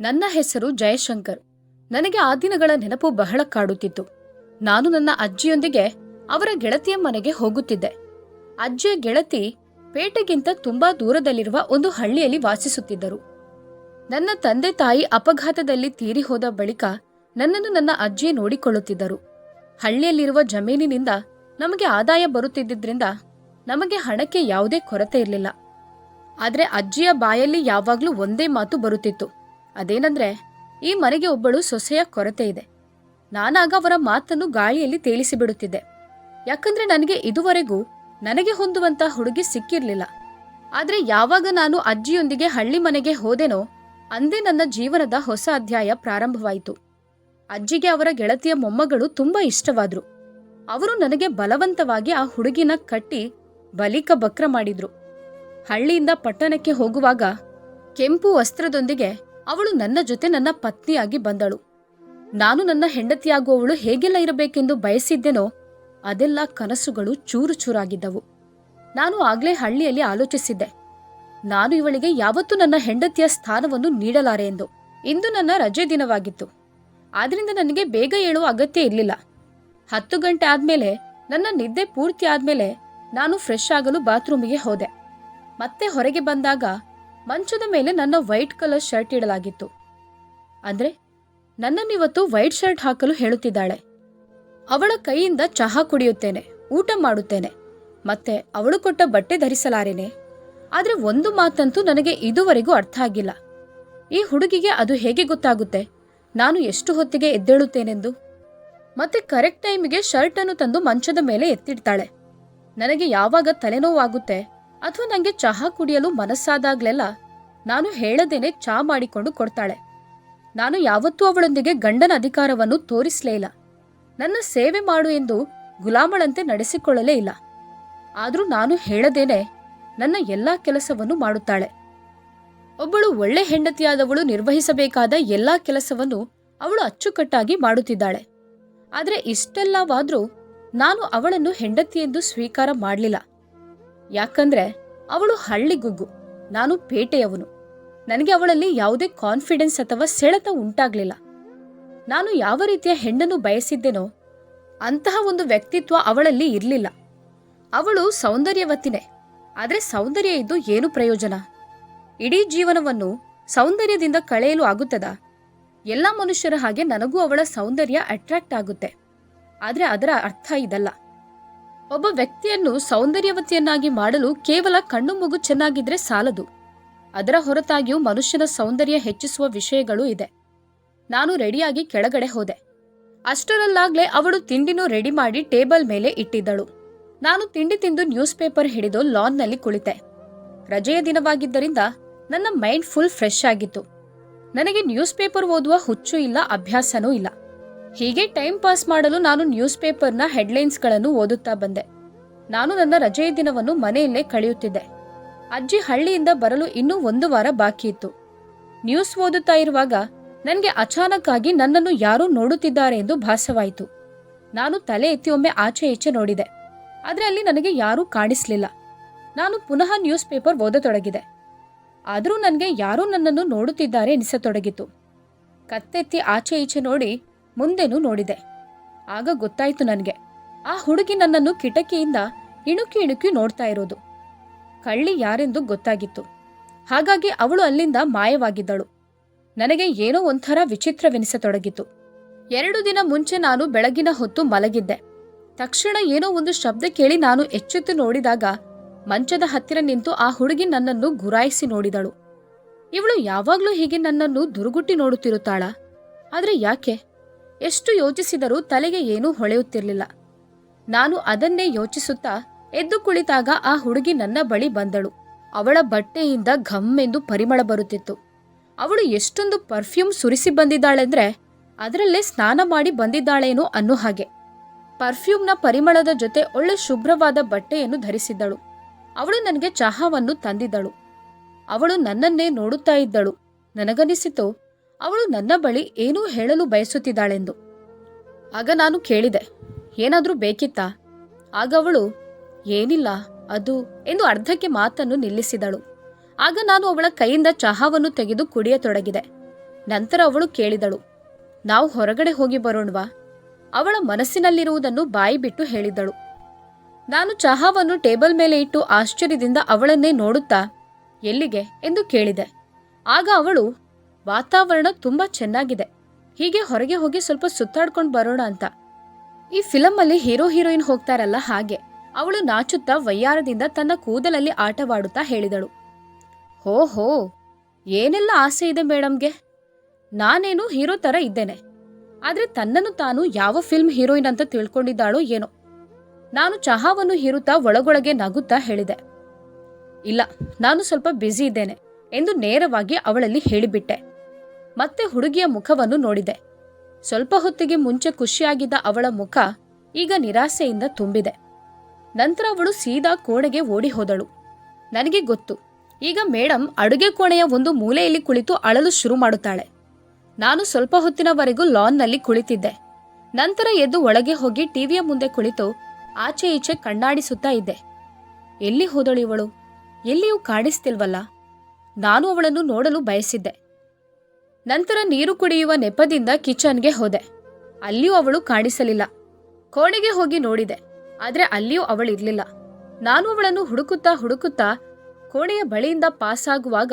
ನನ್ನ ಹೆಸರು ಜಯಶಂಕರ್. ನನಗೆ ಆ ದಿನಗಳ ನೆನಪು ಬಹಳ ಕಾಡುತ್ತಿತ್ತು. ನಾನು ನನ್ನ ಅಜ್ಜಿಯೊಂದಿಗೆ ಅವರ ಗೆಳತಿಯ ಮನೆಗೆ ಹೋಗುತ್ತಿದ್ದೆ. ಅಜ್ಜಿಯ ಗೆಳತಿ ಪೇಟೆಗಿಂತ ತುಂಬಾ ದೂರದಲ್ಲಿರುವ ಒಂದು ಹಳ್ಳಿಯಲ್ಲಿ ವಾಸಿಸುತ್ತಿದ್ದರು. ನನ್ನ ತಂದೆ ತಾಯಿ ಅಪಘಾತದಲ್ಲಿ ತೀರಿ ಹೋದ ಬಳಿಕ ನನ್ನನ್ನು ನನ್ನ ಅಜ್ಜಿ ನೋಡಿಕೊಳ್ಳುತ್ತಿದ್ದರು. ಹಳ್ಳಿಯಲ್ಲಿರುವ ಜಮೀನಿನಿಂದ ನಮಗೆ ಆದಾಯ ಬರುತ್ತಿದ್ದರಿಂದ ನಮಗೆ ಹಣಕ್ಕೆ ಯಾವುದೇ ಕೊರತೆ ಇರಲಿಲ್ಲ. ಆದರೆ ಅಜ್ಜಿಯ ಬಾಯಲ್ಲಿ ಯಾವಾಗಲೂ ಒಂದೇ ಮಾತು ಬರುತ್ತಿತ್ತು. ಅದೇನಂದ್ರೆ, ಈ ಮನೆಗೆ ಒಬ್ಬಳು ಸೊಸೆಯ ಕೊರತೆ ಇದೆ. ನಾನಾಗ ಅವರ ಮಾತನ್ನು ಗಾಳಿಯಲ್ಲಿ ತೇಲಿಸಿ ಬಿಡುತ್ತಿದ್ದೆ ಯಾಕಂದ್ರೆ ನನಗೆ ಇದುವರೆಗೂ ನನಗೆ ಹೊಂದುವಂತ ಹುಡುಗಿ ಸಿಕ್ಕಿರ್ಲಿಲ್ಲ. ಆದ್ರೆ ಯಾವಾಗ ನಾನು ಅಜ್ಜಿಯೊಂದಿಗೆ ಹಳ್ಳಿ ಮನೆಗೆ ಹೋದೆನೋ, ಅಂದೇ ನನ್ನ ಜೀವನದ ಹೊಸ ಅಧ್ಯಾಯ ಪ್ರಾರಂಭವಾಯಿತು. ಅಜ್ಜಿಗೆ ಅವರ ಗೆಳತಿಯ ಮೊಮ್ಮಗಳು ತುಂಬಾ ಇಷ್ಟವಾದ್ರು. ಅವರು ನನಗೆ ಬಲವಂತವಾಗಿ ಆ ಹುಡುಗಿನ ಕಟ್ಟಿ ಬಲಿಕ ಬಕ್ರ ಮಾಡಿದ್ರು. ಹಳ್ಳಿಯಿಂದ ಪಟ್ಟಣಕ್ಕೆ ಹೋಗುವಾಗ ಕೆಂಪು ವಸ್ತ್ರದೊಂದಿಗೆ ಅವಳು ನನ್ನ ಜೊತೆ ನನ್ನ ಪತ್ನಿಯಾಗಿ ಬಂದಳು. ನಾನು ನನ್ನ ಹೆಂಡತಿಯಾಗುವವಳು ಹೇಗೆಲ್ಲ ಇರಬೇಕೆಂದು ಬಯಸಿದ್ದೆನೋ ಅದೆಲ್ಲ ಕನಸುಗಳು ಚೂರು ಚೂರಾಗಿದ್ದವು. ನಾನು ಆಗ್ಲೇ ಹಳ್ಳಿಯಲ್ಲಿ ಆಲೋಚಿಸಿದ್ದೆ. ನಾನು ಇವಳಿಗೆ ಯಾವತ್ತೂ ನನ್ನ ಹೆಂಡತಿಯ ಸ್ಥಾನವನ್ನು ನೀಡಲಾರೆ ಎಂದು. ಇಂದು ನನ್ನ ರಜೆ ದಿನವಾಗಿತ್ತು. ಆದ್ರಿಂದ ನನಗೆ ಬೇಗ ಏಳುವ ಅಗತ್ಯ ಇರಲಿಲ್ಲ. ಹತ್ತು ಗಂಟೆ ಆದ್ಮೇಲೆ, ನನ್ನ ನಿದ್ದೆ ಪೂರ್ತಿ ಆದ್ಮೇಲೆ ನಾನು ಫ್ರೆಶ್ ಆಗಲು ಬಾತ್ರೂಮಿಗೆ ಹೋದೆ. ಮತ್ತೆ ಹೊರಗೆ ಬಂದಾಗ ಮಂಚದ ಮೇಲೆ ನನ್ನ ವೈಟ್ ಕಲರ್ ಶರ್ಟ್ ಇಡಲಾಗಿತ್ತು. ಅಂದ್ರೆ ನನ್ನನ್ನಿವತ್ತು ವೈಟ್ ಶರ್ಟ್ ಹಾಕಲು ಹೇಳುತ್ತಿದ್ದಾಳೆ. ಅವಳ ಕೈಯಿಂದ ಚಹಾ ಕುಡಿಯುತ್ತೇನೆ, ಊಟ ಮಾಡುತ್ತೇನೆ, ಮತ್ತೆ ಅವಳು ಕೊಟ್ಟ ಬಟ್ಟೆ ಧರಿಸಲಾರೇನೆ? ಆದ್ರೆ ಒಂದು ಮಾತಂತೂ ನನಗೆ ಇದುವರೆಗೂ ಅರ್ಥ ಆಗಿಲ್ಲ. ಈ ಹುಡುಗಿಗೆ ಅದು ಹೇಗೆ ಗೊತ್ತಾಗುತ್ತೆ? ನಾನು ಎಷ್ಟು ಹೊತ್ತಿಗೆ ಎದ್ದೇಳುತ್ತೇನೆಂದು? ಮತ್ತೆ ಕರೆಕ್ಟ್ ಟೈಮಿಗೆ ಶರ್ಟ್ ಅನ್ನು ತಂದು ಮಂಚದ ಮೇಲೆ ಎತ್ತಿಡ್ತಾಳೆ. ನನಗೆ ಯಾವಾಗ ತಲೆನೋವಾಗುತ್ತೆ? ಅಥವಾ ನನಗೆ ಚಹಾ ಕುಡಿಯಲು ಮನಸ್ಸಾದಾಗ್ಲೆಲ್ಲ ನಾನು ಹೇಳದೇನೆ ಚಾ ಮಾಡಿಕೊಂಡು ಕೊಡ್ತಾಳೆ. ನಾನು ಯಾವತ್ತೂ ಅವಳೊಂದಿಗೆ ಗಂಡನ ಅಧಿಕಾರವನ್ನು ತೋರಿಸಲೇ ಇಲ್ಲ. ನನ್ನ ಸೇವೆ ಮಾಡು ಎಂದು ಗುಲಾಮಳಂತೆ ನಡೆಸಿಕೊಳ್ಳಲೇ ಇಲ್ಲ. ಆದರೂ ನಾನು ಹೇಳದೇನೆ ನನ್ನ ಎಲ್ಲಾ ಕೆಲಸವನ್ನು ಮಾಡುತ್ತಾಳೆ. ಒಬ್ಬಳು ಒಳ್ಳೆ ಹೆಂಡತಿಯಾದವಳು ನಿರ್ವಹಿಸಬೇಕಾದ ಎಲ್ಲಾ ಕೆಲಸವನ್ನು ಅವಳು ಅಚ್ಚುಕಟ್ಟಾಗಿ ಮಾಡುತ್ತಿದ್ದಾಳೆ. ಆದರೆ ಇಷ್ಟೆಲ್ಲವಾದರೂ ನಾನು ಅವಳನ್ನು ಹೆಂಡತಿ ಎಂದು ಸ್ವೀಕಾರ ಮಾಡಲಿಲ್ಲ. ಯಾಕಂದ್ರೆ ಅವಳು ಹಳ್ಳಿಗುಗ್ಗು ನಾನು ಪೇಟೆಯವನು. ನನಗೆ ಅವಳಲ್ಲಿ ಯಾವುದೇ ಕಾನ್ಫಿಡೆನ್ಸ್ ಅಥವಾ ಸೆಳೆತ ಉಂಟಾಗ್ಲಿಲ್ಲ. ನಾನು ಯಾವ ರೀತಿಯ ಹೆಣ್ಣನ್ನು ಬಯಸಿದ್ದೇನೋ ಅಂತಹ ಒಂದು ವ್ಯಕ್ತಿತ್ವ ಅವಳಲ್ಲಿ ಇರಲಿಲ್ಲ. ಅವಳು ಸೌಂದರ್ಯವತಿನೇ ಆದರೆ ಸೌಂದರ್ಯ ಇದ್ದು ಏನು ಪ್ರಯೋಜನ? ಇಡೀ ಜೀವನವನ್ನು ಸೌಂದರ್ಯದಿಂದ ಕಳೆಯಲು ಆಗುತ್ತದಾ? ಎಲ್ಲ ಮನುಷ್ಯರ ಹಾಗೆ ನನಗೂ ಅವಳ ಸೌಂದರ್ಯ ಅಟ್ರಾಕ್ಟ್ ಆಗುತ್ತೆ. ಆದರೆ ಅದರ ಅರ್ಥ ಇದಲ್ಲ. ಒಬ್ಬ ವ್ಯಕ್ತಿಯನ್ನು ಸೌಂದರ್ಯವತಿಯನ್ನಾಗಿ ಮಾಡಲು ಕೇವಲ ಕಣ್ಣು ಮೂಗು ಚೆನ್ನಾಗಿದ್ರೆ ಸಾಲದು. ಅದರ ಹೊರತಾಗಿಯೂ ಮನುಷ್ಯನ ಸೌಂದರ್ಯ ಹೆಚ್ಚಿಸುವ ವಿಷಯಗಳು ಇದೆ. ನಾನು ರೆಡಿಯಾಗಿ ಕೆಳಗಡೆ ಹೋದೆ. ಅಷ್ಟರಲ್ಲಾಗ್ಲೇ ಅವಳು ತಿಂಡಿನೂ ರೆಡಿ ಮಾಡಿ ಟೇಬಲ್ ಮೇಲೆ ಇಟ್ಟಿದ್ದಳು. ನಾನು ತಿಂಡಿ ತಿಂದು ನ್ಯೂಸ್ ಪೇಪರ್ ಹಿಡಿದು ಲಾನ್ನಲ್ಲಿ ಕುಳಿತೆ. ರಜೆಯ ದಿನವಾಗಿದ್ದರಿಂದ ನನ್ನ ಮೈಂಡ್ ಫುಲ್ ಫ್ರೆಶ್ ಆಗಿತ್ತು. ನನಗೆ ನ್ಯೂಸ್ ಪೇಪರ್ ಓದುವ ಹುಚ್ಚು ಇಲ್ಲ, ಅಭ್ಯಾಸನೂ ಇಲ್ಲ. ಹೀಗೆ ಟೈಮ್ ಪಾಸ್ ಮಾಡಲು ನಾನು ನ್ಯೂಸ್ ಪೇಪರ್ನ ಹೆಡ್ಲೈನ್ಸ್ಗಳನ್ನು ಓದುತ್ತಾ ಬಂದೆ. ನಾನು ನನ್ನ ರಜೆಯ ದಿನವನ್ನು ಮನೆಯಲ್ಲೇ ಕಳೆಯುತ್ತಿದ್ದೆ. ಅಜ್ಜಿ ಹಳ್ಳಿಯಿಂದ ಬರಲು ಇನ್ನೂ ಒಂದು ವಾರ ಬಾಕಿ ಇತ್ತು. ನ್ಯೂಸ್ ಓದುತ್ತಾ ಇರುವಾಗ ನನಗೆ ಅಚಾನಕ್ ಆಗಿ ನನ್ನನ್ನು ಯಾರೂ ನೋಡುತ್ತಿದ್ದಾರೆ ಎಂದು ಭಾಸವಾಯಿತು. ನಾನು ತಲೆ ಎತ್ತಿ ಒಮ್ಮೆ ಆಚೆ ಈಚೆ ನೋಡಿದೆ. ಆದರೆ ಅಲ್ಲಿ ನನಗೆ ಯಾರೂ ಕಾಣಿಸಲಿಲ್ಲ. ನಾನು ಪುನಃ ನ್ಯೂಸ್ ಪೇಪರ್ ಓದತೊಡಗಿದೆ. ಆದರೂ ನನಗೆ ಯಾರೂ ನನ್ನನ್ನು ನೋಡುತ್ತಿದ್ದಾರೆ ಎನಿಸತೊಡಗಿತು. ಕತ್ತೆತ್ತಿ ಆಚೆ ಈಚೆ ನೋಡಿ ಮುಂದೆನೂ ನೋಡಿದೆ. ಆಗ ಗೊತ್ತಾಯ್ತು ನನಗೆ. ಆ ಹುಡುಗಿ ನನ್ನನ್ನು ಕಿಟಕಿಯಿಂದ ಇಣುಕಿ ಇಣುಕಿ ನೋಡ್ತಾ ಇರೋದು. ಕಳ್ಳಿ ಯಾರೆಂದು ಗೊತ್ತಾಗಿತ್ತು. ಹಾಗಾಗಿ ಅವಳು ಅಲ್ಲಿಂದ ಮಾಯವಾಗಿದ್ದಳು. ನನಗೆ ಏನೋ ಒಂಥರ ವಿಚಿತ್ರವೆನಿಸತೊಡಗಿತು. ಎರಡು ದಿನ ಮುಂಚೆ ನಾನು ಬೆಳಗಿನ ಹೊತ್ತು ಮಲಗಿದ್ದೆ. ತಕ್ಷಣ ಏನೋ ಒಂದು ಶಬ್ದ ಕೇಳಿ ನಾನು ಎಚ್ಚೆತ್ತು ನೋಡಿದಾಗ ಮಂಚದ ಹತ್ತಿರ ನಿಂತು ಆ ಹುಡುಗಿ ನನ್ನನ್ನು ಗುರಾಯಿಸಿ ನೋಡಿದಳು. ಇವಳು ಯಾವಾಗ್ಲೂ ಹೀಗೆ ನನ್ನನ್ನು ದುರುಗುಟ್ಟಿ ನೋಡುತ್ತಿರುತ್ತಾಳ? ಆದ್ರೆ ಯಾಕೆ? ಎಷ್ಟು ಯೋಚಿಸಿದರೂ ತಲೆಗೆ ಏನೂ ಹೊಳೆಯುತ್ತಿರಲಿಲ್ಲ. ನಾನು ಅದನ್ನೇ ಯೋಚಿಸುತ್ತಾ ಎದ್ದು ಕುಳಿತಾಗ ಆ ಹುಡುಗಿ ನನ್ನ ಬಳಿ ಬಂದಳು. ಅವಳ ಬಟ್ಟೆಯಿಂದ ಘಮ್ ಎಂದು ಪರಿಮಳ ಬರುತ್ತಿತ್ತು. ಅವಳು ಎಷ್ಟೊಂದು ಪರ್ಫ್ಯೂಮ್ ಸುರಿಸಿ ಬಂದಿದ್ದಾಳೆಂದ್ರೆ ಅದರಲ್ಲೇ ಸ್ನಾನ ಮಾಡಿ ಬಂದಿದ್ದಾಳೇನೋ ಅನ್ನೋ ಹಾಗೆ. ಪರ್ಫ್ಯೂಮ್ನ ಪರಿಮಳದ ಜೊತೆ ಒಳ್ಳೆ ಶುಭ್ರವಾದ ಬಟ್ಟೆಯನ್ನು ಧರಿಸಿದ್ದಳು. ಅವಳು ನನಗೆ ಚಹಾವನ್ನು ತಂದಿದ್ದಳು. ಅವಳು ನನ್ನನ್ನೇ ನೋಡುತ್ತಾ ಇದ್ದಳು. ನನಗನಿಸಿತು ಅವಳು ನನ್ನ ಬಳಿ ಏನೂ ಹೇಳಲು ಬಯಸುತ್ತಿದ್ದಾಳೆಂದು. ಆಗ ನಾನು ಕೇಳಿದೆ, ಏನಾದರೂ ಬೇಕಿತ್ತಾ? ಆಗ ಅವಳು, ಏನಿಲ್ಲ, ಅದು ಎಂದು ಅರ್ಧಕ್ಕೆ ಮಾತನ್ನು ನಿಲ್ಲಿಸಿದಳು. ಆಗ ನಾನು ಅವಳ ಕೈಯಿಂದ ಚಹಾವನ್ನು ತೆಗೆದು ಕುಡಿಯತೊಡಗಿದೆ. ನಂತರ ಅವಳು ಕೇಳಿದಳು, ನಾವು ಹೊರಗಡೆ ಹೋಗಿ ಬರೋಣವಾ? ಅವಳ ಮನಸ್ಸಿನಲ್ಲಿರುವುದನ್ನು ಬಾಯಿ ಬಿಟ್ಟು ಹೇಳಿದಳು, ನಾನು ಚಹಾವನ್ನು ಟೇಬಲ್ ಮೇಲೆ ಇಟ್ಟು ಆಶ್ಚರ್ಯದಿಂದ ಅವಳನ್ನೇ ನೋಡುತ್ತಾ, ಎಲ್ಲಿಗೆ? ಎಂದು ಕೇಳಿದೆ. ಆಗ ಅವಳು ವಾತಾವರಣ ತುಂಬಾ ಚೆನ್ನಾಗಿದೆ. ಹೀಗೆ ಹೊರಗೆ ಹೋಗಿ ಸ್ವಲ್ಪ ಸುತ್ತಾಡ್ಕೊಂಡು ಬರೋಣ ಅಂತ. ಈ ಫಿಲಂ ಅಲ್ಲಿ ಹೀರೋ, ಹೀರೋಯಿನ್ ಹೋಗ್ತಾರಲ್ಲ ಹಾಗೆ. ಅವಳು ನಾಚುತ್ತಾ ವಯ್ಯಾರದಿಂದ ತನ್ನ ಕೂದಲಲ್ಲಿ ಆಟವಾಡುತ್ತಾ ಹೇಳಿದಳು. ಹೋ ಹೋ, ಏನೆಲ್ಲ ಆಸೆ ಇದೆ ಮೇಡಮ್ಗೆ? ನಾನೇನು ಹೀರೋ ತರ ಇದ್ದೇನೆ. ಆದ್ರೆ ತನ್ನನ್ನು ತಾನು ಯಾವ ಫಿಲ್ಮ್ ಹೀರೋಯಿನ್ ಅಂತ ತಿಳ್ಕೊಂಡಿದ್ದಾಳೋ ಏನೋ. ನಾನು ಚಹಾವನ್ನು ಹೀರುತ್ತಾ ಒಳಗೊಳಗೆ ನಗುತ್ತಾ ಹೇಳಿದೆ. ಇಲ್ಲ, ನಾನು ಸ್ವಲ್ಪ ಬ್ಯುಸಿ ಇದ್ದೇನೆ ಎಂದು ನೇರವಾಗಿ ಅವಳಲ್ಲಿ ಹೇಳಿಬಿಟ್ಟೆ. ಮತ್ತೆ ಹುಡುಗಿಯ ಮುಖವನ್ನು ನೋಡಿದೆ. ಸ್ವಲ್ಪ ಹೊತ್ತಿಗೆ ಮುಂಚೆ ಖುಷಿಯಾಗಿದ್ದ ಅವಳ ಮುಖ ಈಗ ನಿರಾಸೆಯಿಂದ ತುಂಬಿದೆ. ನಂತರ ಅವಳು ಸೀದಾ ಕೋಣೆಗೆ ಓಡಿ ಹೋದಳು ನನಗೆ ಗೊತ್ತು, ಈಗ ಮೇಡಂ ಅಡುಗೆ ಕೋಣೆಯ ಒಂದು ಮೂಲೆಯಲ್ಲಿ ಕುಳಿತು ಅಳಲು ಶುರು ಮಾಡುತ್ತಾಳೆ. ನಾನು ಸ್ವಲ್ಪ ಹೊತ್ತಿನವರೆಗೂ ಲಾನ್ನಲ್ಲಿ ಕುಳಿತಿದ್ದೆ. ನಂತರ ಎದ್ದು ಒಳಗೆ ಹೋಗಿ ಟಿವಿಯ ಮುಂದೆ ಕುಳಿತು ಆಚೆ ಈಚೆ ಕಣ್ಣಾಡಿಸುತ್ತಾ ಇದ್ದೆ. ಎಲ್ಲಿ ಹೋದಳು ಇವಳು? ಎಲ್ಲಿಯೂ ಕಾಣಿಸ್ತಿಲ್ವಲ್ಲ. ನಾನು ಅವಳನ್ನು ನೋಡಲು ಬಯಸಿದ್ದೆ. ನಂತರ ನೀರು ಕುಡಿಯುವ ನೆಪದಿಂದ ಕಿಚನ್ಗೆ ಹೋದೆ. ಅಲ್ಲಿಯೂ ಅವಳು ಕಾಣಿಸಲಿಲ್ಲ. ಕೋಣೆಗೆ ಹೋಗಿ ನೋಡಿದೆ. ಆದರೆ ಅಲ್ಲಿಯೂ ಅವಳಿರ್ಲಿಲ್ಲ ನಾನು ಅವಳನ್ನು ಹುಡುಕುತ್ತಾ ಹುಡುಕುತ್ತಾ ಕೋಣೆಯ ಬಳಿಯಿಂದ ಪಾಸ್ ಆಗುವಾಗ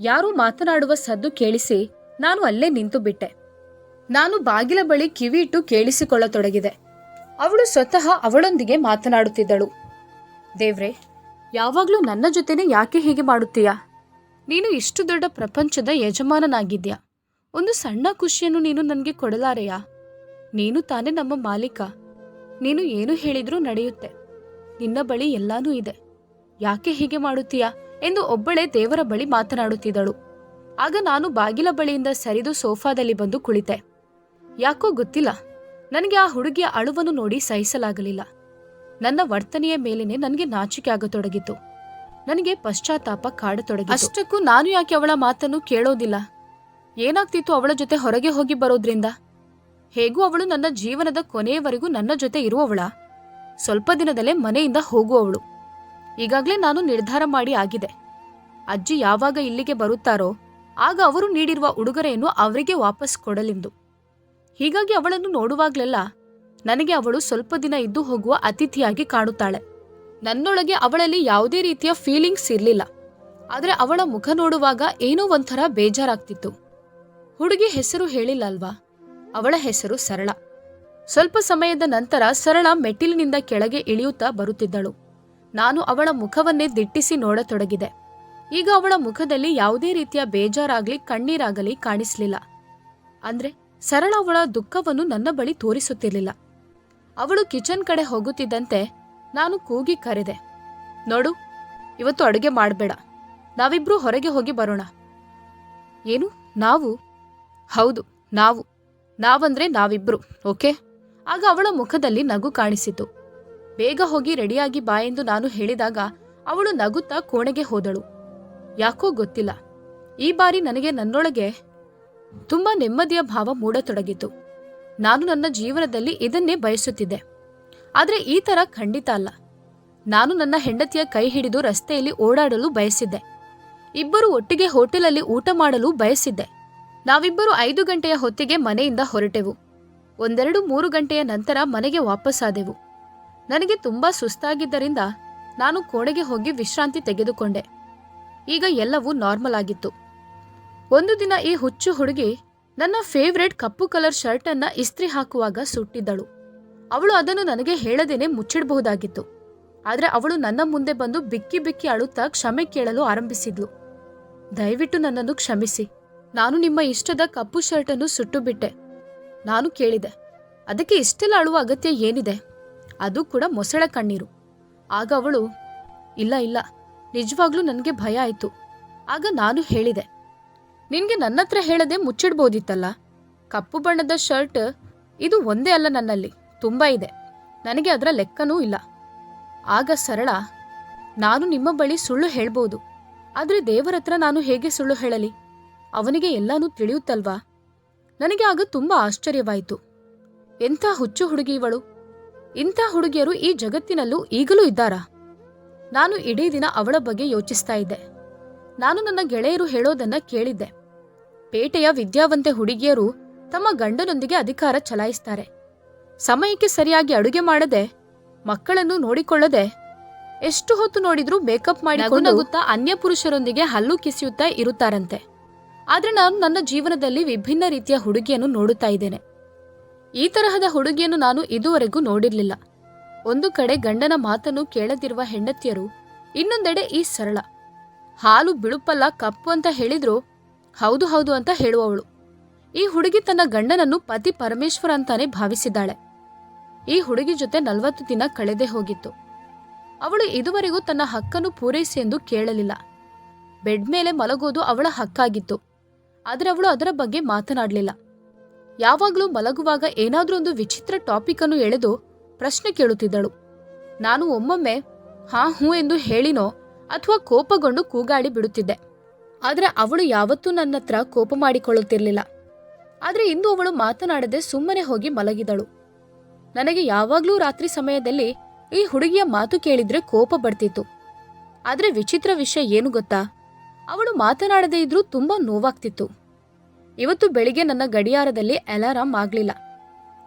ಯಾರೋ ಮಾತನಾಡುವ ಸದ್ದು ಕೇಳಿಸಿ ನಾನು ಅಲ್ಲೇ ನಿಂತು ಬಿಟ್ಟೆ. ನಾನು ಬಾಗಿಲ ಬಳಿ ಕಿವಿ ಇಟ್ಟು ಕೇಳಿಸಿಕೊಳ್ಳತೊಡಗಿದೆ. ಅವಳು ಸ್ವತಃ ಅವಳೊಂದಿಗೆ ಮಾತನಾಡುತ್ತಿದ್ದಳು. ದೇವ್ರೆ, ಯಾವಾಗಲೂ ನನ್ನ ಜೊತೆನೆ ಯಾಕೆ ಹೀಗೆ ಮಾಡುತ್ತೀಯಾ? ನೀನು ಇಷ್ಟು ದೊಡ್ಡ ಪ್ರಪಂಚದ ಯಜಮಾನನಾಗಿದ್ಯಾ? ಒಂದು ಸಣ್ಣ ಖುಷಿಯನ್ನು ನೀನು ನನಗೆ ಕೊಡಲಾರೆಯಾ? ನೀನು ತಾನೇ ನಮ್ಮ ಮಾಲೀಕ. ನೀನು ಏನು ಹೇಳಿದ್ರೂ ನಡೆಯುತ್ತೆ. ನಿನ್ನ ಬಳಿ ಎಲ್ಲಾನೂ ಇದೆ. ಯಾಕೆ ಹೀಗೆ ಮಾಡುತ್ತೀಯಾ ಎಂದು ಒಬ್ಬಳೇ ದೇವರ ಬಳಿ ಮಾತನಾಡುತ್ತಿದ್ದಳು. ಆಗ ನಾನು ಬಾಗಿಲ ಬಳಿಯಿಂದ ಸರಿದು ಸೋಫಾದಲ್ಲಿ ಬಂದು ಕುಳಿತೆ. ಯಾಕೋ ಗೊತ್ತಿಲ್ಲ. ನನಗೆ ಆ ಹುಡುಗಿಯ ಅಳುವನ್ನು ನೋಡಿ ಸಹಿಸಲಾಗಲಿಲ್ಲ. ನನ್ನ ವರ್ತನೆಯ ಮೇಲೇನೆ ನನಗೆ ನಾಚಿಕೆ ಆಗತೊಡಗಿತು. ನನಗೆ ಪಶ್ಚಾತ್ತಾಪ ಕಾಡತೊಡಗಿ ಅಷ್ಟಕ್ಕೂ ನಾನು ಯಾಕೆ ಅವಳ ಮಾತನ್ನು ಕೇಳೋದಿಲ್ಲ? ಏನಾಗ್ತಿತ್ತು ಅವಳ ಜೊತೆ ಹೊರಗೆ ಹೋಗಿ ಬರೋದ್ರಿಂದ? ಹೇಗೂ ಅವಳು ನನ್ನ ಜೀವನದ ಕೊನೆಯವರೆಗೂ ನನ್ನ ಜೊತೆ ಇರುವವಳ? ಸ್ವಲ್ಪ ದಿನದಲ್ಲೇ ಮನೆಯಿಂದ ಹೋಗುವವಳು. ಈಗಾಗಲೇ ನಾನು ನಿರ್ಧಾರ ಮಾಡಿ ಆಗಿದೆ. ಅಜ್ಜಿ ಯಾವಾಗ ಇಲ್ಲಿಗೆ ಬರುತ್ತಾರೋ, ಆಗ ಅವರು ನೀಡಿರುವ ಉಡುಗೊರೆಯನ್ನು ಅವರಿಗೆ ವಾಪಸ್ ಕೊಡಲಿಂದು. ಹೀಗಾಗಿ ಅವಳನ್ನು ನೋಡುವಾಗ್ಲೆಲ್ಲ ನನಗೆ ಅವಳು ಸ್ವಲ್ಪ ದಿನ ಇದ್ದು ಹೋಗುವ ಅತಿಥಿಯಾಗಿ ಕಾಣುತ್ತಾಳೆ. ನನ್ನೊಳಗೆ ಅವಳಲ್ಲಿ ಯಾವುದೇ ರೀತಿಯ ಫೀಲಿಂಗ್ಸ್ ಇರಲಿಲ್ಲ. ಆದರೆ ಅವಳ ಮುಖ ನೋಡುವಾಗ ಏನೋ ಒಂಥರ ಬೇಜಾರಾಗ್ತಿತ್ತು. ಹುಡುಗಿ ಹೆಸರು ಹೇಳಿಲ್ಲಲ್ವಾ? ಅವಳ ಹೆಸರು ಸರಳ. ಸ್ವಲ್ಪ ಸಮಯದ ನಂತರ ಸರಳ ಮೆಟ್ಟಿಲಿನಿಂದ ಕೆಳಗೆ ಇಳಿಯುತ್ತಾ ಬರುತ್ತಿದ್ದಳು. ನಾನು ಅವಳ ಮುಖವನ್ನೇ ದಿಟ್ಟಿಸಿ ನೋಡತೊಡಗಿದೆ. ಈಗ ಅವಳ ಮುಖದಲ್ಲಿ ಯಾವುದೇ ರೀತಿಯ ಬೇಜಾರಾಗ್ಲಿ, ಕಣ್ಣೀರಾಗಲಿ ಕಾಣಿಸಲಿಲ್ಲ. ಅಂದ್ರೆ ಸರಳ ಅವಳ ದುಃಖವನ್ನು ನನ್ನ ಬಳಿ ತೋರಿಸುತ್ತಿರಲಿಲ್ಲ. ಅವಳು ಕಿಚನ್ ಕಡೆ ಹೋಗುತ್ತಿದ್ದಂತೆ ನಾನು ಕೂಗಿ ಕರೆದೆ, ನೋಡು, ಇವತ್ತು ಅಡುಗೆ ಮಾಡಬೇಡ. ನಾವಿಬ್ರು ಹೊರಗೆ ಹೋಗಿ ಬರೋಣ. ಏನು? ನಾವು? ಹೌದು, ನಾವು. ನಾವಂದ್ರೆ ನಾವಿಬ್ರು, ಓಕೆ? ಆಗ ಅವಳ ಮುಖದಲ್ಲಿ ನಗು ಕಾಣಿಸಿತು. ಬೇಗ ಹೋಗಿ ರೆಡಿಯಾಗಿ ಬಾ ಎಂದು ನಾನು ಹೇಳಿದಾಗ ಅವಳು ನಗುತ್ತಾ ಕೋಣೆಗೆ ಹೋದಳು. ಯಾಕೋ ಗೊತ್ತಿಲ್ಲ. ಈ ಬಾರಿ ನನಗೆ ನನ್ನೊಳಗೆ ತುಂಬಾ ನೆಮ್ಮದಿಯ ಭಾವ ಮೂಡತೊಡಗಿತು. ನಾನು ನನ್ನ ಜೀವನದಲ್ಲಿ ಇದನ್ನೇ ಬಯಸುತ್ತಿದ್ದೆ. ಆದರೆ ಈ ತರ ಖಂಡಿತ ಅಲ್ಲ. ನಾನು ನನ್ನ ಹೆಂಡತಿಯ ಕೈ ಹಿಡಿದು ರಸ್ತೆಯಲ್ಲಿ ಓಡಾಡಲು ಬಯಸಿದ್ದೆ. ಇಬ್ಬರು ಒಟ್ಟಿಗೆ ಹೋಟೆಲಲ್ಲಿ ಊಟ ಮಾಡಲು ಬಯಸಿದ್ದೆ. ನಾವಿಬ್ಬರು ಐದು ಗಂಟೆಯ ಹೊತ್ತಿಗೆ ಮನೆಯಿಂದ ಹೊರಟೆವು. ಒಂದೆರಡು ಮೂರು ಗಂಟೆಯ ನಂತರ ಮನೆಗೆ ವಾಪಸ್ಸಾದೆವು ನನಗೆ ತುಂಬಾ ಸುಸ್ತಾಗಿದ್ದರಿಂದ ನಾನು ಕೋಣೆಗೆ ಹೋಗಿ ವಿಶ್ರಾಂತಿ ತೆಗೆದುಕೊಂಡೆ. ಈಗ ಎಲ್ಲವೂ ನಾರ್ಮಲ್ ಆಗಿತ್ತು. ಒಂದು ದಿನ ಈ ಹುಚ್ಚು ಹುಡುಗಿ ನನ್ನ ಫೇವ್ರೆಟ್ ಕಪ್ಪು ಕಲರ್ ಶರ್ಟ್ ಅನ್ನ ಇಸ್ತ್ರಿ ಹಾಕುವಾಗ ಸುಟ್ಟಿದ್ದಳು. ಅವಳು ಅದನ್ನು ನನಗೆ ಹೇಳದೇನೆ ಮುಚ್ಚಿಡಬಹುದಾಗಿತ್ತು. ಆದರೆ ಅವಳು ನನ್ನ ಮುಂದೆ ಬಂದು ಬಿಕ್ಕಿ ಬಿಕ್ಕಿ ಅಳುತ್ತಾ ಕ್ಷಮೆ ಕೇಳಲು ಆರಂಭಿಸಿದ್ಲು. ದಯವಿಟ್ಟು ನನ್ನನ್ನು ಕ್ಷಮಿಸಿ. ನಾನು ನಿಮ್ಮ ಇಷ್ಟದ ಕಪ್ಪು ಶರ್ಟ್ ಅನ್ನು ಸುಟ್ಟು ಬಿಟ್ಟೆ ನಾನು ಕೇಳಿದೆ, ಅದಕ್ಕೆ ಇಷ್ಟೆಲ್ಲ ಅಳುವ ಅಗತ್ಯ ಏನಿದೆ? ಅದು ಕೂಡ ಮೊಸಳೆ ಕಣ್ಣೀರು. ಆಗ ಅವಳು, ಇಲ್ಲ ಇಲ್ಲ, ನಿಜವಾಗ್ಲೂ ನನಗೆ ಭಯ ಆಯಿತು. ಆಗ ನಾನು ಹೇಳಿದೆ, ನಿನಗೆ ನನ್ನ ಹತ್ರ ಹೇಳದೆ ಮುಚ್ಚಿಡ್ಬೋದಿತ್ತಲ್ಲ? ಕಪ್ಪು ಬಣ್ಣದ ಶರ್ಟ್, ಇದು ಒಂದೇ ಅಲ್ಲ ನನ್ನಲ್ಲಿ. ತುಂಬಾ ಇದೆ. ನನಗೆ ಅದರ ಲೆಕ್ಕನೂ ಇಲ್ಲ. ಆಗ ಸರಳ, ನಾನು ನಿಮ್ಮ ಬಳಿ ಸುಳ್ಳು ಹೇಳ್ಬೋದು. ಆದರೆ ದೇವರತ್ರ ನಾನು ಹೇಗೆ ಸುಳ್ಳು ಹೇಳಲಿ? ಅವನಿಗೆ ಎಲ್ಲಾನೂ ತಿಳಿಯುತ್ತಲ್ವಾ? ನನಗೆ ಆಗ ತುಂಬ ಆಶ್ಚರ್ಯವಾಯಿತು. ಎಂಥ ಹುಚ್ಚು ಹುಡುಗಿ ಇವಳು? ಇಂಥ ಹುಡುಗಿಯರು ಈ ಜಗತ್ತಿನಲ್ಲೂ ಈಗಲೂ ಇದ್ದಾರಾ? ನಾನು ಇಡೀ ದಿನ ಅವಳ ಬಗ್ಗೆ ಯೋಚಿಸ್ತಾ ಇದ್ದೆ. ನಾನು ನನ್ನ ಗೆಳೆಯರು ಹೇಳೋದನ್ನ ಕೇಳಿದ್ದೆ. ಪೇಟೆಯ ವಿದ್ಯಾವಂತೆ ಹುಡುಗಿಯರು ತಮ್ಮ ಗಂಡನೊಂದಿಗೆ ಅಧಿಕಾರ ಚಲಾಯಿಸ್ತಾರೆ. ಸಮಯಕ್ಕೆ ಸರಿಯಾಗಿ ಅಡುಗೆ ಮಾಡದೆ, ಮಕ್ಕಳನ್ನು ನೋಡಿಕೊಳ್ಳದೆ, ಎಷ್ಟು ಹೊತ್ತು ನೋಡಿದ್ರೂ ಮೇಕಪ್ ಮಾಡಿ ನಗುತ್ತಾ ಅನ್ಯ ಪುರುಷರೊಂದಿಗೆ ಹಲ್ಲು ಕಿಸಿಯುತ್ತಾ ಇರುತ್ತಾರಂತೆ. ಆದ್ರೆ ನಾನು ನನ್ನ ಜೀವನದಲ್ಲಿ ವಿಭಿನ್ನ ರೀತಿಯ ಹುಡುಗಿಯನ್ನು ನೋಡುತ್ತಾ ಇದ್ದೇನೆ. ಈ ತರಹದ ಹುಡುಗಿಯನ್ನು ನಾನು ಇದುವರೆಗೂ ನೋಡಿರಲಿಲ್ಲ. ಒಂದು ಕಡೆ ಗಂಡನ ಮಾತನ್ನು ಕೇಳದಿರುವ ಹೆಂಡತಿಯರು, ಇನ್ನೊಂದೆಡೆ ಈ ಸರಳ, ಹಾಲು ಬಿಳುಪಲ್ಲ ಕಪ್ಪು ಅಂತ ಹೇಳಿದ್ರು ಹೌದು ಹೌದು ಅಂತ ಹೇಳುವವಳು. ಈ ಹುಡುಗಿ ತನ್ನ ಗಂಡನನ್ನು ಪತಿ ಪರಮೇಶ್ವರ ಅಂತಾನೆ ಭಾವಿಸಿದ್ದಾಳೆ. ಈ ಹುಡುಗಿ ಜೊತೆ ನಲವತ್ತು ದಿನ ಕಳೆದೇ ಹೋಗಿತ್ತು. ಅವಳು ಇದುವರೆಗೂ ತನ್ನ ಹಕ್ಕನ್ನು ಪೂರೈಸಿ ಎಂದು ಕೇಳಲಿಲ್ಲ. ಬೆಡ್ ಮೇಲೆ ಮಲಗೋದು ಅವಳ ಹಕ್ಕಾಗಿತ್ತು. ಆದರೆ ಅವಳು ಅದರ ಬಗ್ಗೆ ಮಾತನಾಡಲಿಲ್ಲ. ಯಾವಾಗಲೂ ಮಲಗುವಾಗ ಏನಾದರೂ ಒಂದು ವಿಚಿತ್ರ ಟಾಪಿಕ್ ಅನ್ನು ಎಳೆದು ಪ್ರಶ್ನೆ ಕೇಳುತ್ತಿದ್ದಳು. ನಾನು ಒಮ್ಮೊಮ್ಮೆ, ಹಾ ಹೂ ಎಂದು ಹೇಳಿನೋ ಅಥವಾ ಕೋಪಗೊಂಡು ಕೂಗಾಡಿ ಬಿಡುತ್ತಿದ್ದೆ. ಆದರೆ ಅವಳು ಯಾವತ್ತೂ ನನ್ನ ಹತ್ರ ಕೋಪ ಮಾಡಿಕೊಳ್ಳುತ್ತಿರಲಿಲ್ಲ. ಆದರೆ ಇಂದು ಅವಳು ಮಾತನಾಡದೆ ಸುಮ್ಮನೆ ಹೋಗಿ ಮಲಗಿದಳು. ನನಗೆ ಯಾವಾಗಲೂ ರಾತ್ರಿ ಸಮಯದಲ್ಲಿ ಈ ಹುಡುಗಿಯ ಮಾತು ಕೇಳಿದ್ರೆ ಕೋಪ ಬರ್ತಿತ್ತು. ಆದ್ರೆ ವಿಚಿತ್ರ ವಿಷಯ ಏನು ಗೊತ್ತಾ? ಅವಳು ಮಾತನಾಡದೇ ಇದ್ರೂ ತುಂಬಾ ನೋವಾಗ್ತಿತ್ತು. ಇವತ್ತು ಬೆಳಿಗ್ಗೆ ನನ್ನ ಗಡಿಯಾರದಲ್ಲಿ ಅಲಾರಾಂ ಆಗ್ಲಿಲ್ಲ.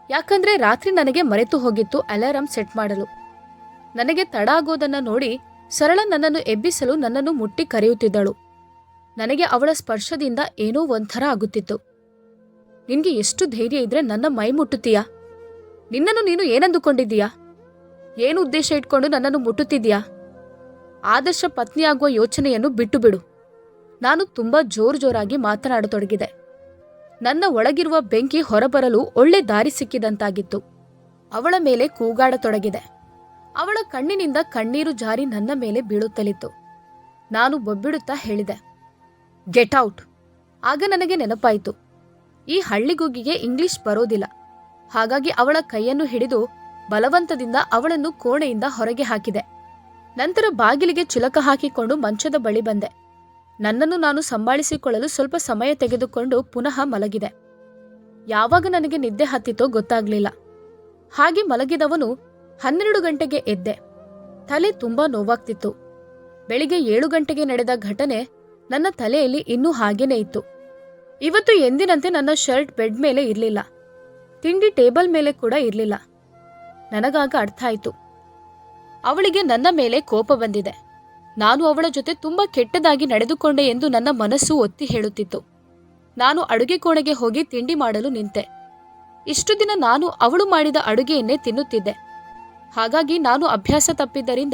ಯಾಕಂದ್ರೆ ರಾತ್ರಿ ನನಗೆ ಮರೆತು ಹೋಗಿತ್ತು ಅಲಾರಾಂ ಸೆಟ್ ಮಾಡಲು. ನನಗೆ ತಡ ಆಗೋದನ್ನ ನೋಡಿ ಸರಳ ನನ್ನನ್ನು ಎಬ್ಬಿಸಲು ನನ್ನನ್ನು ಮುಟ್ಟಿ ಕರೆಯುತ್ತಿದ್ದಳು. ನನಗೆ ಅವಳ ಸ್ಪರ್ಶದಿಂದ ಏನೋ ಒಂಥರ ಆಗುತ್ತಿತ್ತು. ನಿನ್ಗೆ ಎಷ್ಟು ಧೈರ್ಯ ಇದ್ರೆ ನನ್ನ ಮೈ ಮುಟ್ಟುತ್ತೀಯಾ? ನಿನ್ನನ್ನು ನೀನು ಏನಂದುಕೊಂಡಿದ್ದೀಯಾ? ಏನು ಉದ್ದೇಶ ಇಟ್ಕೊಂಡು ನನ್ನನ್ನು ಮುಟ್ಟುತ್ತಿದ್ಯಾ ಆದರ್ಶ ಪತ್ನಿಯಾಗುವ ಯೋಚನೆಯನ್ನು ಬಿಟ್ಟು ಬಿಡು ನಾನು ತುಂಬಾ ಜೋರು ಜೋರಾಗಿ ಮಾತನಾಡತೊಡಗಿದೆ. ನನ್ನ ಒಳಗಿರುವ ಬೆಂಕಿ ಹೊರಬರಲು ಒಳ್ಳೆ ದಾರಿ ಸಿಕ್ಕಿದಂತಾಗಿತ್ತು. ಅವಳ ಮೇಲೆ ಕೂಗಾಡತೊಡಗಿದೆ. ಅವಳ ಕಣ್ಣಿನಿಂದ ಕಣ್ಣೀರು ಜಾರಿ ನನ್ನ ಮೇಲೆ ಬೀಳುತ್ತಲಿತ್ತು. ನಾನು ಬೊಬ್ಬಿಡುತ್ತಾ ಹೇಳಿದೆ, ಗೆಟ್ ಔಟ್. ಆಗ ನನಗೆ ನೆನಪಾಯಿತು. ಈ ಹಳ್ಳಿಗೂಗಿಗೆ ಇಂಗ್ಲಿಷ್ ಬರೋದಿಲ್ಲ. ಹಾಗಾಗಿ ಅವಳ ಕೈಯನ್ನು ಹಿಡಿದು ಬಲವಂತದಿಂದ ಅವಳನ್ನು ಕೋಣೆಯಿಂದ ಹೊರಗೆ ಹಾಕಿದೆ. ನಂತರ ಬಾಗಿಲಿಗೆ ಚಿಲಕ ಹಾಕಿಕೊಂಡು ಮಂಚದ ಬಳಿ ಬಂದೆ. ನನ್ನನ್ನು ನಾನು ಸಂಭಾಳಿಸಿಕೊಳ್ಳಲು ಸ್ವಲ್ಪ ಸಮಯ ತೆಗೆದುಕೊಂಡು ಪುನಃ ಮಲಗಿದೆ. ಯಾವಾಗ ನನಗೆ ನಿದ್ದೆ ಹತ್ತಿತೋ ಗೊತ್ತಾಗ್ಲಿಲ್ಲ. ಹಾಗೆ ಮಲಗಿದವನು ಹನ್ನೆರಡು ಗಂಟೆಗೆ ಎದ್ದೆ. ತಲೆ ತುಂಬಾ ನೋವಾಗ್ತಿತ್ತು. ಬೆಳಿಗ್ಗೆ ಏಳು ಗಂಟೆಗೆ ನಡೆದ ಘಟನೆ ನನ್ನ ತಲೆಯಲ್ಲಿ ಇನ್ನೂ ಹಾಗೇನೇ ಇತ್ತು. ಇವತ್ತು ಎಂದಿನಂತೆ ನನ್ನ ಶರ್ಟ್ ಬೆಡ್ ಮೇಲೆ ಇರಲಿಲ್ಲ. ತಿಂಡಿ ಟೇಬಲ್ ಮೇಲೆ ಕೂಡ ಇರಲಿಲ್ಲ. ನನಗಾಗ ಅರ್ಥ ಆಯಿತು. ಅವಳಿಗೆ ನನ್ನ ಮೇಲೆ ಕೋಪ ಬಂದಿದೆ. ನಾನು ಅವಳ ಜೊತೆ ತುಂಬಾ ಕೆಟ್ಟದಾಗಿ ನಡೆದುಕೊಂಡೆ ಎಂದು ನನ್ನ ಮನಸ್ಸು ಒತ್ತಿ ಹೇಳುತ್ತಿತ್ತು. ನಾನು ಅಡುಗೆ ಕೋಣೆಗೆ ಹೋಗಿ ತಿಂಡಿ ಮಾಡಲು ನಿಂತೆ. ಇಷ್ಟು ದಿನ ನಾನು ಅವಳು ಮಾಡಿದ ಅಡುಗೆಯನ್ನೇ ತಿನ್ನುತ್ತಿದ್ದೆ. ಹಾಗಾಗಿ ನಾನು ಅಭ್ಯಾಸ ತಪ್ಪಿದ್ದರಿಂದ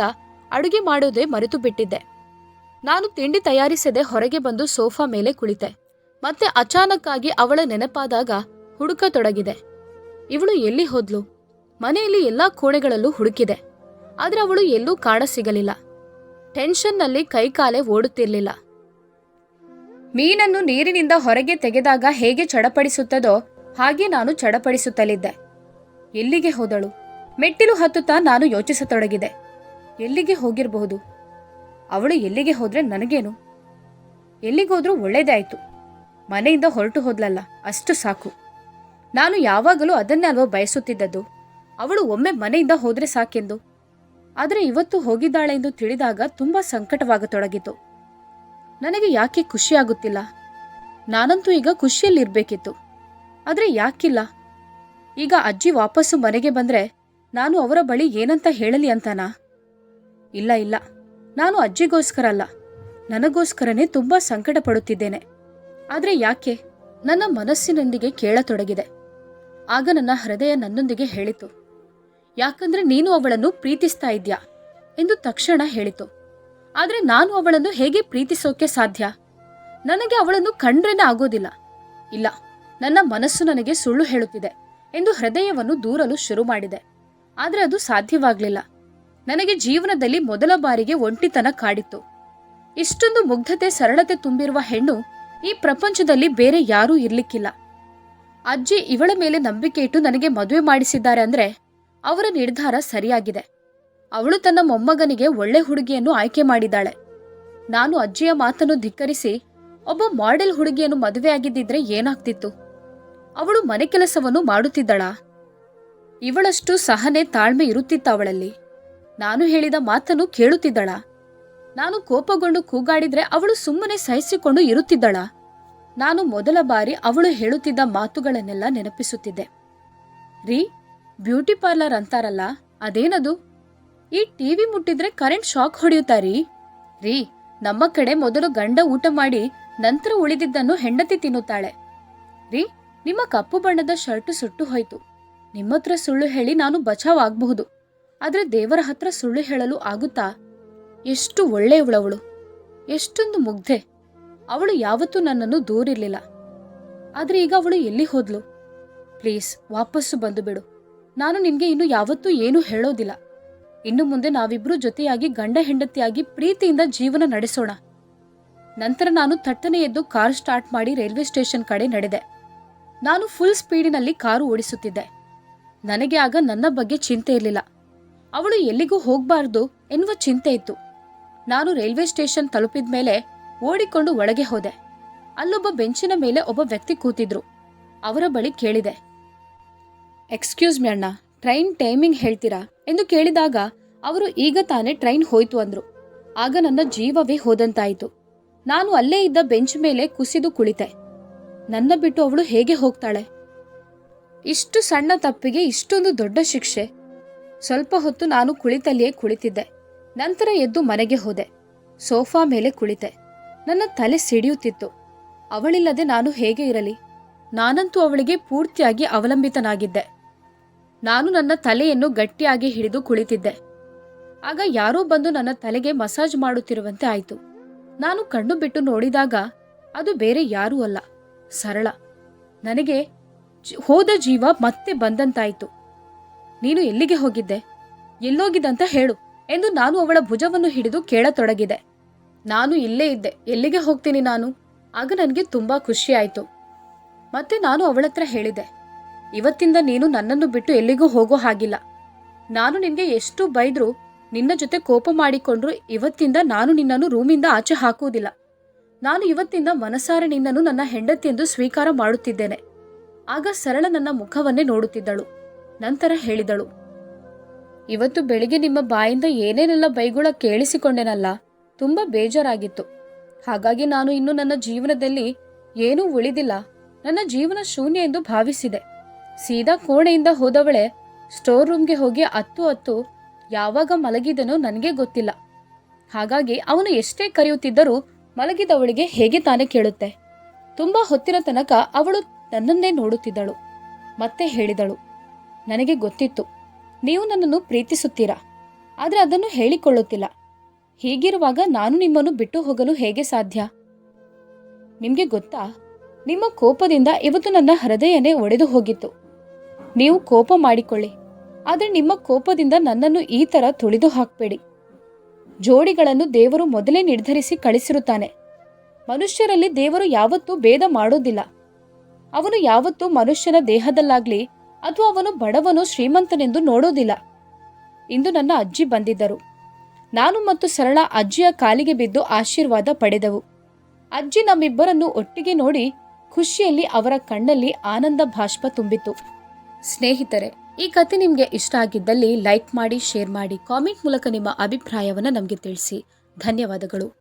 ಅಡುಗೆ ಮಾಡೋದೇ ಮರೆತು ಬಿಟ್ಟಿದ್ದೆ ನಾನು ತಿಂಡಿ ತಯಾರಿಸದೆ ಹೊರಗೆ ಬಂದು ಸೋಫಾ ಮೇಲೆ ಕುಳಿತೆ. ಮತ್ತೆ ಅಚಾನಕ್ಕಾಗಿ ಅವಳ ನೆನಪಾದಾಗ ಹುಡುಕತೊಡಗಿದೆ ಇವಳು ಎಲ್ಲಿ ಹೋದ್ಲು? ಮನೆಯಲ್ಲಿ ಎಲ್ಲಾ ಕೋಣೆಗಳಲ್ಲೂ ಹುಡುಕಿದೆ. ಆದ್ರೆ ಅವಳು ಎಲ್ಲೂ ಕಾಣ ಸಿಗಲಿಲ್ಲ. ಟೆನ್ಷನ್ನಲ್ಲಿ ಕೈಕಾಲೆ ಓಡುತ್ತಿರಲಿಲ್ಲ. ಮೀನನ್ನು ನೀರಿನಿಂದ ಹೊರಗೆ ತೆಗೆದಾಗ ಹೇಗೆ ಚಡಪಡಿಸುತ್ತದೋ ಹಾಗೆ ನಾನು ಚಡಪಡಿಸುತ್ತಲಿದ್ದೆ. ಎಲ್ಲಿಗೆ ಹೋದಳು? ಮೆಟ್ಟಿಲು ಹತ್ತುತ್ತಾ ನಾನು ಯೋಚಿಸತೊಡಗಿದೆ. ಎಲ್ಲಿಗೆ ಹೋಗಿರಬಹುದು? ಅವಳು ಎಲ್ಲಿಗೆ ಹೋದ್ರೆ ನನಗೇನು? ಎಲ್ಲಿಗೋದ್ರೂ ಒಳ್ಳೇದೇ ಆಯ್ತು ಮನೆಯಿಂದ ಹೊರಟು ಹೋದ್ಲಲ್ಲ, ಅಷ್ಟು ಸಾಕು. ನಾನು ಯಾವಾಗಲೂ ಅದನ್ನೇ ಅಲ್ವಾ ಬಯಸುತ್ತಿದ್ದದ್ದು? ಅವಳು ಒಮ್ಮೆ ಮನೆಯಿಂದ ಹೋದ್ರೆ ಸಾಕೆಂದು. ಆದರೆ ಇವತ್ತು ಹೋಗಿದ್ದಾಳೆ ಎಂದು ತಿಳಿದಾಗ ತುಂಬಾ ಸಂಕಟವಾಗತೊಡಗಿತು. ನನಗೆ ಯಾಕೆ ಖುಷಿಯಾಗುತ್ತಿಲ್ಲ ನಾನಂತೂ ಈಗ ಖುಷಿಯಲ್ಲಿರ್ಬೇಕಿತ್ತು. ಆದರೆ ಯಾಕಿಲ್ಲ? ಈಗ ಅಜ್ಜಿ ವಾಪಸ್ಸು ಮನೆಗೆ ಬಂದ್ರೆ ನಾನು ಅವರ ಬಳಿ ಏನಂತ ಹೇಳಲಿ ಅಂತನಾ? ಇಲ್ಲ ಇಲ್ಲ. ನಾನು ಅಜ್ಜಿಗೋಸ್ಕರ ಅಲ್ಲ. ನನಗೋಸ್ಕರನೇ ತುಂಬಾ ಸಂಕಟ ಪಡುತ್ತಿದ್ದೇನೆ ಆದರೆ ಯಾಕೆ? ನನ್ನ ಮನಸ್ಸಿನೊಂದಿಗೆ ಕೇಳತೊಡಗಿದೆ. ಆಗ ನನ್ನ ಹೃದಯ ನನ್ನೊಂದಿಗೆ ಹೇಳಿತು. ಯಾಕಂದ್ರೆ ನೀನು ಅವಳನ್ನು ಪ್ರೀತಿಸ್ತಾ ಇದ್ಯಾ? ಎಂದು ತಕ್ಷಣ ಹೇಳಿತು. ಆದರೆ ನಾನು ಅವಳನ್ನು ಹೇಗೆ ಪ್ರೀತಿಸೋಕೆ ಸಾಧ್ಯ? ನನಗೆ ಅವಳನ್ನು ಕಂಡ್ರೇನೆ ಆಗೋದಿಲ್ಲ. ಇಲ್ಲ, ನನ್ನ ಮನಸ್ಸು ನನಗೆ ಸುಳ್ಳು ಹೇಳುತ್ತಿದೆ ಎಂದು ಹೃದಯವನ್ನು ದೂರಲು ಶುರು ಮಾಡಿದೆ. ಆದರೆ ಅದು ಸಾಧ್ಯವಾಗಲಿಲ್ಲ. ನನಗೆ ಜೀವನದಲ್ಲಿ ಮೊದಲ ಬಾರಿಗೆ ಒಂಟಿತನ ಕಾಡಿತ್ತು. ಇಷ್ಟೊಂದು ಮುಗ್ಧತೆ ಸರಳತೆ ತುಂಬಿರುವ ಹೆಣ್ಣು ಈ ಪ್ರಪಂಚದಲ್ಲಿ ಬೇರೆ ಯಾರೂ ಇರ್ಲಿಕ್ಕಿಲ್ಲ. ಅಜ್ಜಿ ಇವಳ ಮೇಲೆ ನಂಬಿಕೆ ಇಟ್ಟು ನನಗೆ ಮದುವೆ ಮಾಡಿಸಿದ್ದಾರೆ ಅಂದರೆ ಅವರ ನಿರ್ಧಾರ ಸರಿಯಾಗಿದೆ. ಅವಳು ತನ್ನ ಮೊಮ್ಮಗನಿಗೆ ಒಳ್ಳೆ ಹುಡುಗಿಯನ್ನು ಆಯ್ಕೆ ಮಾಡಿದ್ದಾಳೆ. ನಾನು ಅಜ್ಜಿಯ ಮಾತನ್ನು ಧಿಕ್ಕರಿಸಿ ಒಬ್ಬ ಮಾಡೆಲ್ ಹುಡುಗಿಯನ್ನು ಮದುವೆಯಾಗಿದ್ದಿದ್ರೆ ಏನಾಗ್ತಿತ್ತು? ಅವಳು ಮನೆ ಕೆಲಸವನ್ನು ಮಾಡುತ್ತಿದ್ದಳಾ. ಇವಳಷ್ಟು ಸಹನೆ ತಾಳ್ಮೆ ಇರುತ್ತಿತ್ತ ಅವಳಲ್ಲಿ ನಾನು ಹೇಳಿದ ಮಾತನ್ನು ಕೇಳುತ್ತಿದ್ದಳಾ. ನಾನು ಕೋಪಗೊಂಡು ಕೂಗಾಡಿದ್ರೆ ಅವಳು ಸುಮ್ಮನೆ ಸಹಿಸಿಕೊಂಡು ಇರುತ್ತಿದ್ದಳಾ. ನಾನು ಮೊದಲ ಬಾರಿ ಅವಳು ಹೇಳುತ್ತಿದ್ದ ಮಾತುಗಳನ್ನೆಲ್ಲ ನೆನಪಿಸುತ್ತಿದ್ದೆ. ರೀ, ಬ್ಯೂಟಿ ಪಾರ್ಲರ್ ಅಂತಾರಲ್ಲ, ಅದೇನದು? ಈ ಟಿವಿ ಮುಟ್ಟಿದ್ರೆ ಕರೆಂಟ್ ಶಾಕ್ ಹೊಡೆಯುತ್ತಾರೀ ರೀ? ನಮ್ಮ ಕಡೆ ಮೊದಲು ಗಂಡ ಊಟ ಮಾಡಿ ನಂತರ ಉಳಿದಿದ್ದನ್ನು ಹೆಂಡತಿ ತಿನ್ನುತ್ತಾಳೆ. ರೀ, ನಿಮ್ಮ ಕಪ್ಪು ಬಣ್ಣದ ಶರ್ಟು ಸುಟ್ಟು ಹೋಯ್ತು. ನಿಮ್ಮತ್ರ ಸುಳ್ಳು ಹೇಳಿ ನಾನು ಬಚಾವ್ ಆಗಬಹುದು ಆದರೆ ದೇವರ ಹತ್ರ ಸುಳ್ಳು ಹೇಳಲು ಆಗುತ್ತಾ? ಎಷ್ಟು ಒಳ್ಳೆಯವಳವಳು. ಎಷ್ಟೊಂದು ಮುಗ್ಧೆ. ಅವಳು ಯಾವತ್ತೂ ನನ್ನನ್ನು ದೂರಿರ್ಲಿಲ್ಲ. ಆದರೆ ಈಗ ಅವಳು ಎಲ್ಲಿ ಹೋದ್ಲು? ಪ್ಲೀಸ್, ವಾಪಸ್ಸು ಬಂದು ಬಿಡು. ನಾನು ನಿನಗೆ ಇನ್ನು ಯಾವತ್ತೂ ಏನೂ ಹೇಳೋದಿಲ್ಲ. ಇನ್ನು ಮುಂದೆ ನಾವಿಬ್ರು ಜೊತೆಯಾಗಿ ಗಂಡ ಹೆಂಡತಿಯಾಗಿ ಪ್ರೀತಿಯಿಂದ ಜೀವನ ನಡೆಸೋಣ. ನಂತರ ನಾನು ಥಟ್ಟನೆ ಎದ್ದು ಕಾರ್ ಸ್ಟಾರ್ಟ್ ಮಾಡಿ ರೈಲ್ವೆ ಸ್ಟೇಷನ್ ಕಡೆ ನಡೆದೆ. ನಾನು ಫುಲ್ ಸ್ಪೀಡಿನಲ್ಲಿ ಕಾರು ಓಡಿಸುತ್ತಿದ್ದೆ. ನನಗೆ ಆಗ ನನ್ನ ಬಗ್ಗೆ ಚಿಂತೆ ಇರಲಿಲ್ಲ. ಅವಳು ಎಲ್ಲಿಗೂ ಹೋಗಬಾರ್ದು ಎನ್ನುವ ಚಿಂತೆ ಇತ್ತು. ನಾನು ರೈಲ್ವೆ ಸ್ಟೇಷನ್ ತಲುಪಿದ ಮೇಲೆ ಓಡಿಕೊಂಡು ಒಳಗೆ ಹೋದೆ. ಅಲ್ಲೊಬ್ಬ ಬೆಂಚಿನ ಮೇಲೆ ಒಬ್ಬ ವ್ಯಕ್ತಿ ಕೂತಿದ್ರು. ಅವರ ಬಳಿ ಕೇಳಿದೆ. ಎಕ್ಸ್ಕ್ಯೂಸ್ ಮಿ ಅಣ್ಣ ಟ್ರೈನ್ ಟೈಮಿಂಗ್ ಹೇಳ್ತೀರಾ? ಎಂದು ಕೇಳಿದಾಗ ಅವರು ಈಗ ತಾನೇ ಟ್ರೈನ್ ಹೋಯ್ತು ಅಂದ್ರು. ಆಗ ನನ್ನ ಜೀವವೇ ಹೋದಂತಾಯಿತು. ನಾನು ಅಲ್ಲೇ ಇದ್ದ ಬೆಂಚ್ ಮೇಲೆ ಕುಸಿದು ಕುಳಿತೆ. ನನ್ನ ಬಿಟ್ಟು ಅವಳು ಹೇಗೆ ಹೋಗ್ತಾಳೆ? ಇಷ್ಟು ಸಣ್ಣ ತಪ್ಪಿಗೆ ಇಷ್ಟೊಂದು ದೊಡ್ಡ ಶಿಕ್ಷೆ. ಸ್ವಲ್ಪ ಹೊತ್ತು ನಾನು ಕುಳಿತಲ್ಲಿಯೇ ಕುಳಿತಿದ್ದೆ. ನಂತರ ಎದ್ದು ಮನೆಗೆ ಹೋದೆ. ಸೋಫಾ ಮೇಲೆ ಕುಳಿತೆ. ನನ್ನ ತಲೆ ಸಿಡಿಯುತ್ತಿತ್ತು. ಅವಳಿಲ್ಲದೆ ನಾನು ಹೇಗೆ ಇರಲಿ? ನಾನಂತೂ ಅವಳಿಗೆ ಪೂರ್ತಿಯಾಗಿ ಅವಲಂಬಿತನಾಗಿದ್ದೆ. ನಾನು ನನ್ನ ತಲೆಯನ್ನು ಗಟ್ಟಿಯಾಗಿ ಹಿಡಿದು ಕುಳಿತಿದ್ದೆ. ಆಗ ಯಾರೋ ಬಂದು ನನ್ನ ತಲೆಗೆ ಮಸಾಜ್ ಮಾಡುತ್ತಿರುವಂತೆ ಆಯಿತು. ನಾನು ಕಣ್ಣು ಬಿಟ್ಟು ನೋಡಿದಾಗ ಅದು ಬೇರೆ ಯಾರೂ ಅಲ್ಲ. ಸರಳ. ನನಗೆ ಹೋದ ಜೀವ ಮತ್ತೆ ಬಂದಂತಾಯಿತು. ನೀನು ಎಲ್ಲಿಗೆ ಹೋಗಿದ್ದೆ? ಎಲ್ಲೋಗಿದ್ದಂತ ಹೇಳು ಎಂದು ನಾನು ಅವಳ ಭುಜವನ್ನು ಹಿಡಿದು ಕೇಳತೊಡಗಿದೆ ನಾನು ಇಲ್ಲೇ ಇದ್ದೆ. ಎಲ್ಲಿಗೆ ಹೋಗ್ತೀನಿ ನಾನು? ಆಗ ನನಗೆ ತುಂಬಾ ಖುಷಿ ಆಯಿತು. ಮತ್ತೆ ನಾನು ಅವಳತ್ರ ಹೇಳಿದೆ. ಇವತ್ತಿಂದ ನೀನು ನನ್ನನ್ನು ಬಿಟ್ಟು ಎಲ್ಲಿಗೂ ಹೋಗೋ ಹಾಗಿಲ್ಲ. ನಾನು ನಿನಗೆ ಎಷ್ಟು ಬೈದ್ರು ನಿನ್ನ ಜೊತೆ ಕೋಪ ಮಾಡಿಕೊಂಡ್ರು ಇವತ್ತಿಂದ ನಾನು ನಿನ್ನನ್ನು ರೂಮಿಂದ ಆಚೆ ಹಾಕುವುದಿಲ್ಲ. ನಾನು ಇವತ್ತಿಂದ ಮನಸಾರೆ ನಿನ್ನನ್ನು ನನ್ನ ಹೆಂಡತಿ ಎಂದು ಸ್ವೀಕಾರ ಮಾಡುತ್ತಿದ್ದೇನೆ. ಆಗ ಸರಳ ನನ್ನ ಮುಖವನ್ನೇ ನೋಡುತ್ತಿದ್ದಳು. ನಂತರ ಹೇಳಿದಳು, ಇವತ್ತು ಬೆಳಿಗ್ಗೆ ನಿಮ್ಮ ಬಾಯಿಂದ ಏನೇನೆಲ್ಲ ಬೈಗುಳ ಕೇಳಿಸಿಕೊಂಡೆನಲ್ಲ? ತುಂಬಾ ಬೇಜಾರಾಗಿತ್ತು. ಹಾಗಾಗಿ ನಾನು ಇನ್ನು ನನ್ನ ಜೀವನದಲ್ಲಿ ಏನೂ ಉಳಿದಿಲ್ಲ. ನನ್ನ ಜೀವನ ಶೂನ್ಯ ಎಂದು ಭಾವಿಸಿದೆ. ಸೀದಾ ಕೋಣೆಯಿಂದ ಹೋದವಳೆ ಸ್ಟೋರ್ ರೂಮ್ಗೆ ಹೋಗಿ ಅತ್ತು ಅತ್ತು ಯಾವಾಗ ಮಲಗಿದನೋ ನನಗೆ ಗೊತ್ತಿಲ್ಲ. ಹಾಗಾಗಿ ಅವನು ಎಷ್ಟೇ ಕರೆಯುತ್ತಿದ್ದರೂ ಮಲಗಿದವಳಿಗೆ ಹೇಗೆ ತಾನೇ ಕೇಳುತ್ತೆ. ತುಂಬಾ ಹೊತ್ತಿನ ತನಕ ಅವಳು ನನ್ನನ್ನೇ ನೋಡುತ್ತಿದ್ದಳು. ಮತ್ತೆ ಹೇಳಿದಳು, ನನಗೆ ಗೊತ್ತಿತ್ತು. ನೀವು ನನ್ನನ್ನು ಪ್ರೀತಿಸುತ್ತೀರಾ? ಆದರೆ ಅದನ್ನು ಹೇಳಿಕೊಳ್ಳುತ್ತಿಲ್ಲ. ಹೀಗಿರುವಾಗ ನಾನು ನಿಮ್ಮನ್ನು ಬಿಟ್ಟು ಹೋಗಲು ಹೇಗೆ ಸಾಧ್ಯ? ನಿಮಗೆ ಗೊತ್ತಾ, ನಿಮ್ಮ ಕೋಪದಿಂದ ಇವತ್ತು ನನ್ನ ಹೃದಯನೇ ಒಡೆದು ಹೋಗಿತ್ತು. ನೀವು ಕೋಪ ಮಾಡಿಕೊಳ್ಳಿ, ಆದರೆ ನಿಮ್ಮ ಕೋಪದಿಂದ ನನ್ನನ್ನು ಈ ಥರ ತುಳಿದು ಹಾಕಬೇಡಿ. ಜೋಡಿಗಳನ್ನು ದೇವರು ಮೊದಲೇ ನಿರ್ಧರಿಸಿ ಕಳಿಸಿರುತ್ತಾನೆ. ಮನುಷ್ಯರಲ್ಲಿ ದೇವರು ಯಾವತ್ತೂ ಭೇದ ಮಾಡೋದಿಲ್ಲ. ಅವನು ಯಾವತ್ತೂ ಮನುಷ್ಯನ ದೇಹದಲ್ಲಾಗ್ಲಿ ಅಥವಾ ಅವನು ಬಡವನು ಶ್ರೀಮಂತನೆಂದು ನೋಡೋದಿಲ್ಲ. ಇಂದು ನನ್ನ ಅಜ್ಜಿ ಬಂದಿದ್ದರು. ನಾನು ಮತ್ತು ಸರಳ ಅಜ್ಜಿಯ ಕಾಲಿಗೆ ಬಿದ್ದು ಆಶೀರ್ವಾದ ಪಡೆದೆವು. ಅಜ್ಜಿ ನಮ್ಮಿಬ್ಬರನ್ನು ಒಟ್ಟಿಗೆ ನೋಡಿ ಖುಷಿಯಲ್ಲಿ ಅವರ ಕಣ್ಣಲ್ಲಿ ಆನಂದ ಭಾಷ್ಪ ತುಂಬಿತು ಸ್ನೇಹಿತರೆ, ಈ ಕತೆ ನಿಮಗೆ ಇಷ್ಟ ಆಗಿದ್ದಲ್ಲಿ ಲೈಕ್ ಮಾಡಿ, ಶೇರ್ ಮಾಡಿ, ಕಾಮೆಂಟ್ ಮೂಲಕ ನಿಮ್ಮ ಅಭಿಪ್ರಾಯವನ್ನು ನಮಗೆ ತಿಳಿಸಿ. ಧನ್ಯವಾದಗಳು.